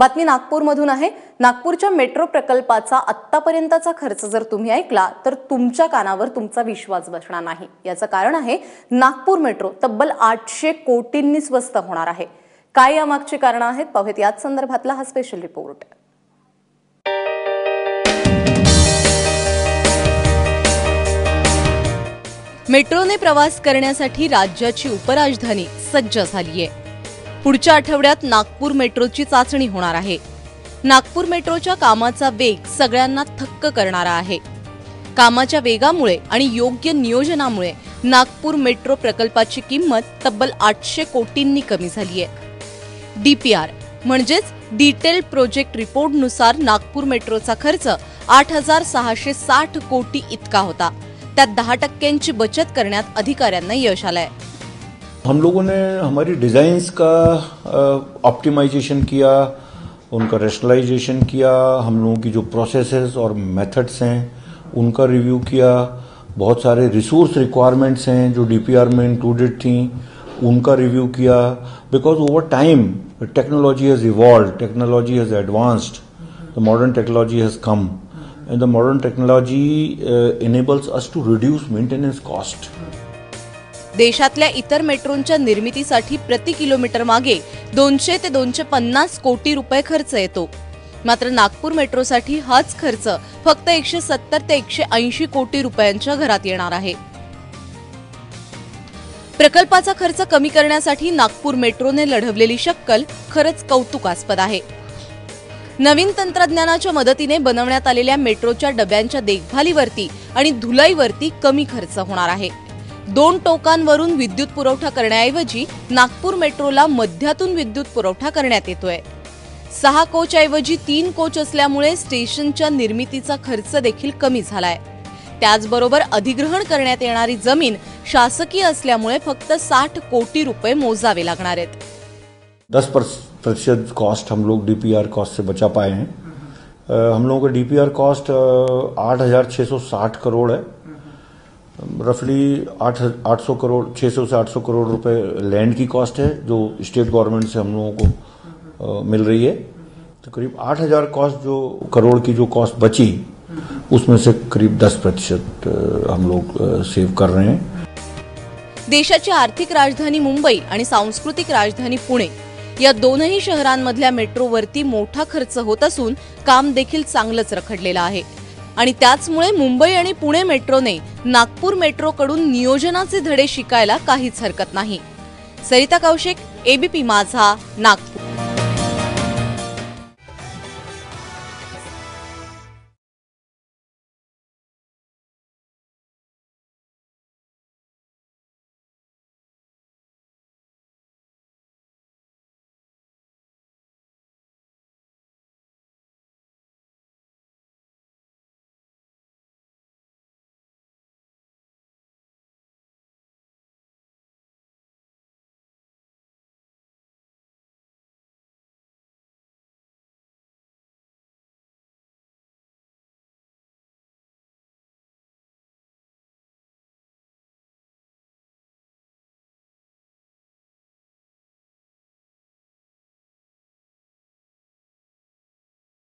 बातमी नागपूरमधून आहे. नागपूरच्या मेट्रो प्रकल्पाचा आत्तापर्यंतचा खर्च जर तुम्ही ऐकला तर तुमच्या कानावर तुमचा विश्वास बसणार नाही. याचं कारण आहे नागपूर मेट्रो तब्बल आठशे कोटींनी स्वस्त होणार आहे. काय यामागची कारणं आहेत? पाहूयात याच संदर्भातला हा स्पेशल रिपोर्ट मेट्रोने प्रवास करण्यासाठी राज्याची उपराजधानी सज्ज झाली आहे पुढच्या आठवड्यात नागपूर मेट्रोची चाचणी होणार आहे. नागपूर मेट्रोच्या कामाचा वेग सगळ्यांना थक्क करणारा आहे. कामाच्या वेगामुळे आणि योग्य नियोजनामुळे नागपूर मेट्रो प्रकल्पाची किंमत तब्बल आठशे कोटींनी कमी झाली आहे डीपीआर म्हणजेच डिटेल प्रोजेक्ट रिपोर्टनुसार नागपूर मेट्रोचा खर्च आठ हजार सहाशे साठ कोटी इतका होता. त्यात दहा टक्क्यांची बचत करण्यात अधिकाऱ्यांना यश आलंय. हम लोगों ने हमारी डिज़ाइंस का ऑप्टिमाइजेशन किया, उनका रेशनलाइजेशन किया, हम लोगों की जो प्रोसेसेस और मेथड्स हैं, उनका रिव्यू किया, बहुत सारे रिसोर्स रिक्वायरमेंट्स हैं जो डीपीआर में इंक्लूडेड थी, उनका review KIA because over time technology has evolve technology has advanced the modern technology has come and the modern technology enables us to reduce maintenance cost. देशातल्या इतर मेट्रोंच्या निर्मितीसाठी प्रति किलोमीटर मागे दोनशे ते दोनशे पन्नास कोटी रुपये खर्च येतो. मात्र नागपूर मेट्रोसाठी हाच खर्च फक्त एकशे सत्तर ते एकशे ऐंशी कोटी रुपयांच्या घरात येणार आहे. प्रकल्पाचा खर्च कमी करण्यासाठी नागपूर मेट्रोने लढवलेली शक्कल खरंच कौतुकास्पद आहे. नवीन तंत्रज्ञानाच्या मदतीने बनवण्यात आलेल्या मेट्रोच्या डब्यांच्या देखभालीवरती आणि धुलाईवरती कमी खर्च होणार आहे. दोन टोकांवरून विद्युत पुरवठा करण्याऐवजी नागपूर मेट्रोला मध्यातून विद्युत पुरवठा करण्यात येतोय. सहा कोच ऐवजी तीन कोच असल्यामुळे स्टेशनच्या निर्मितीचा खर्च देखील कमी झालाय. त्याचबरोबर अधिग्रहण करण्यात येणारी जमीन शासकीय असल्यामुळे फक्त साठ कोटी रुपये मोजावे लागणार आहेत. दस प्रतिशत कॉस्ट हम लोग डीपीआर कॉस्ट से बचा पाए हैं। अ, हम लोगों का डीपीआर कॉस्ट आठ हजार छः सौ साठ करोड़ है। रफली आठ आठ सौ करोड़ छः सौ से आठ सौ करोड़ रुपए लैंड की कॉस्ट है जो स्टेट गवर्नमेंट से हम लोगों को आ, मिल रही है। तो करीब आठ हजार कॉस्ट जो करोड़ की जो कॉस्ट बची उसमें से करीब दस प्रतिशत हम लोग सेव कर रहे हैं। देशाची आर्थिक राजधानी मुंबई आणि सांस्कृतिक राजधानी पुणे या दोनही शहरांमधल्या मेट्रोवरती मोठा खर्च होत असून काम देखील चांगलंच रखडलेलं आहे. आणि त्याचमुळे मुंबई आणि पुणे मेट्रोने नागपूर मेट्रोकडून नियोजनाचे धडे शिकायला काहीच हरकत नाही. सरिता कौशिक एबीपी माझा नागपूर.